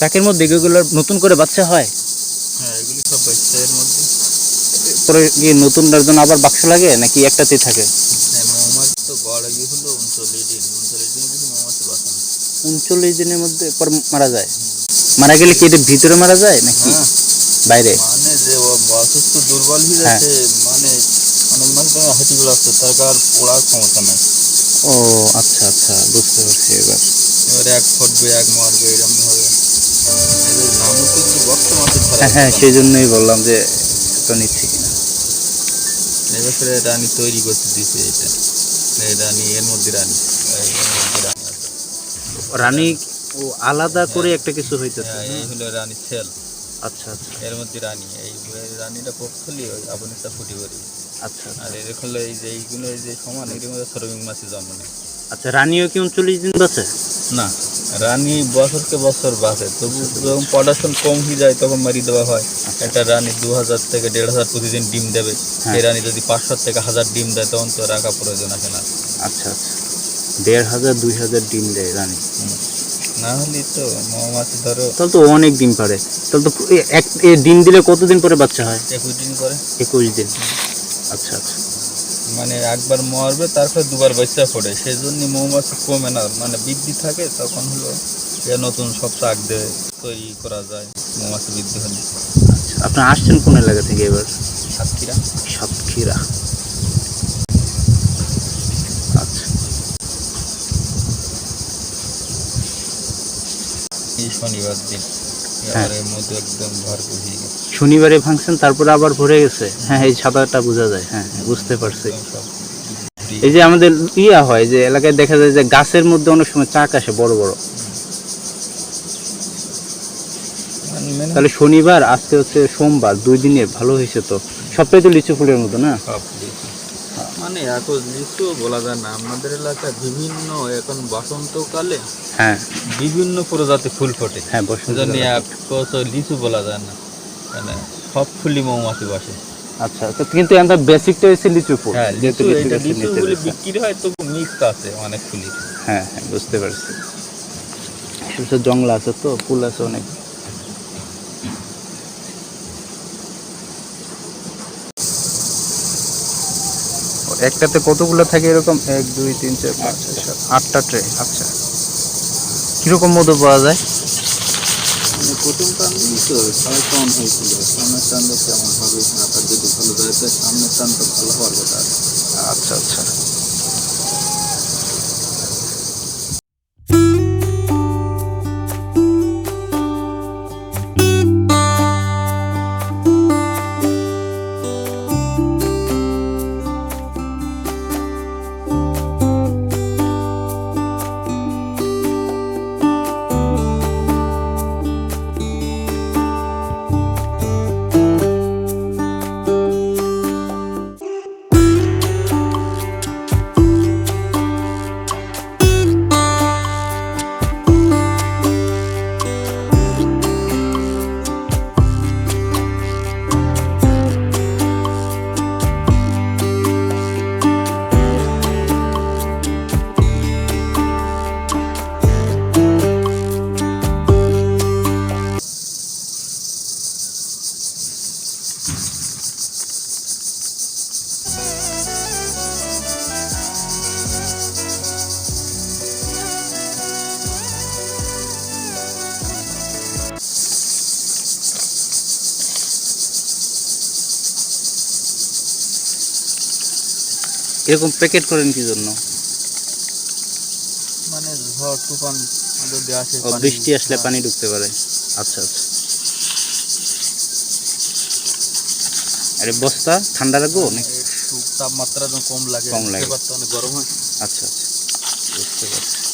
চাকের মধ্যে এগুলোর নতুন করে বাচ্চা হয়? হ্যাঁ এগুলি সব বাচ্চা এর মধ্যে। পরে কি নতুনটার জন্য আবার বাক্স লাগে নাকি একটাতেই থাকে? হ্যাঁ মৌমাছি তো গড় ইয়ে হলো উনচল্লিশ দিন। উনচল্লিশ দিন বেশি মৌমাছি বাঁচে না। উনচল্লিশ দিনের মধ্যে পর মারা যায়? মারা গেলে কি এটা ভিতরে মারা যায় নাকি হ্যাঁ। বাইরে? মানে যে অসুস্থ দুর্বল হয়ে। যাচ্ছে মানে অনেক মানুষ হাঁটিগুলো আসছে তার আর পড়ার ক্ষমতা নাই। ও আচ্ছা আচ্ছা বুঝতে পারছি এবার। এবারে এক ফুটবে এক মারবে এরকম হবে। মাছের হ্যাঁ হ্যাঁ সেই জন্যই বললাম যে এটা নিচ্ছি কিনা। এবছরে রানী তৈরি করতে দিছে এটা। এই রানী এর মধ্যে রানী। রানী ও আলাদা করে একটা কিছু হইতেছে হ্যাঁ, এই হলো রানী সেল। আচ্ছা আচ্ছা। এর মধ্যে রানী এই রানীটা পক্ষলি ওই আবনিটা ফুটি করি আচ্ছা। আর এর হলো এই যে এইগুলো এই যে সমান এর মধ্যে শ্রমিক মাছে জন্ম নেয়। আচ্ছা রানীও কি উনচল্লিশ দিন বাঁচে? না। রানী বছরকে বছর বাঁচে তবু যখন প্রোডাকশন কম হয়ে যায় তখন মারি দেওয়া হয়। একটা রানী দু হাজার থেকে দেড় হাজার প্রতিদিন ডিম দেবে। সেই রানী যদি পাঁচশো থেকে হাজার ডিম দেয় তখন তো রাখা প্রয়োজন আছে না। আচ্ছা আচ্ছা। দেড় হাজার দুই হাজার ডিম দেয় রানী। না হলে তো মৌমাছি ধরো তাহলে তো অনেক ডিম পারে। তাহলে তো এক ডিম দিলে কতদিন পরে বাচ্চা হয়? একুশ দিন পরে। একুশ দিন। আচ্ছা আচ্ছা। মানে একবার মরবে তারপরে দুবার বাচ্চা পড়ে। সেই জন্য মৌমাছি কমে না। মানে বৃদ্ধি থাকে তখন হলো এ নতুন সব চাক দিয়ে তৈরি করা যায় মৌমাছি বৃদ্ধি হলে। আচ্ছা আপনি আসছেন কোন এলাকা থেকে এবার? সাতক্ষীরা। সাতক্ষীরা। আচ্ছা। এই শনিবার দিন। এবার এর একদম ভরপুর হয়ে গেছে। শনিবারে ভাঙছেন তারপরে আবার ভরে গেছে। হ্যাঁ এই সাদাটা বোঝা যায়। হ্যাঁ হ্যাঁ, বুঝতে পারছি। এই যে আমাদের ইয়া হয় যে এলাকায় দেখা যায় যে গাছের মধ্যে অনেক সময় চাক আসে বড় বড়। মানে তাহলে শনিবার আজকে হচ্ছে সোমবার দুই দিনে ভালো হয়েছে তো? সবটাই তো লিচু ফুলের মতো না। মানে এখন লিচু বলা যায় না। আমাদের এলাকায় বিভিন্ন এখন বসন্তকালে হ্যাঁ। বিভিন্ন প্রজাতি ফুল ফোটে। হ্যাঁ বসন্ত সেজন্য এক কত লিচু বলা যায় না। মানে সব ফুলি মৌমাছি বসে। আচ্ছা তো কিন্তু আমরা বেসিকটা হচ্ছে লিচু ফুল। হ্যাঁ যেহেতু লিচু লিচু এটা লিচু নিচে বিক্রি হয় তবু মিক্স আছে অনেক ফুলি হ্যাঁ হ্যাঁ বুঝতে পারছি। জঙ্গল আছে তো ফুল আছে অনেক। একটাতে কতগুলো থাকে এরকম? এক দুই তিন চার পাঁচ ছয় সাত আটটা ট্রে আচ্ছা। কীরকম মধু পাওয়া যায়? মানে প্রথম টান তো সাড়ে টান হয়েছিল। সামনের টানটা কেমন হবে? যদি ভালো যায় সামনের টানটা ভালো হওয়ার কথা। আচ্ছা আচ্ছা। এরকম প্যাকেট করেন কি জন্য? মানে ঝড় তুফান যদি আসে বৃষ্টি আসলে হ্যাঁ, পানি ঢুকতে পারে। আচ্ছা আচ্ছা। আরে বস্তা ঠান্ডা লাগবো অনেক তাপমাত্রা কম লাগে কম লাগে। অনেক গরম হয়। আচ্ছা আচ্ছা। বুঝতে পারছি।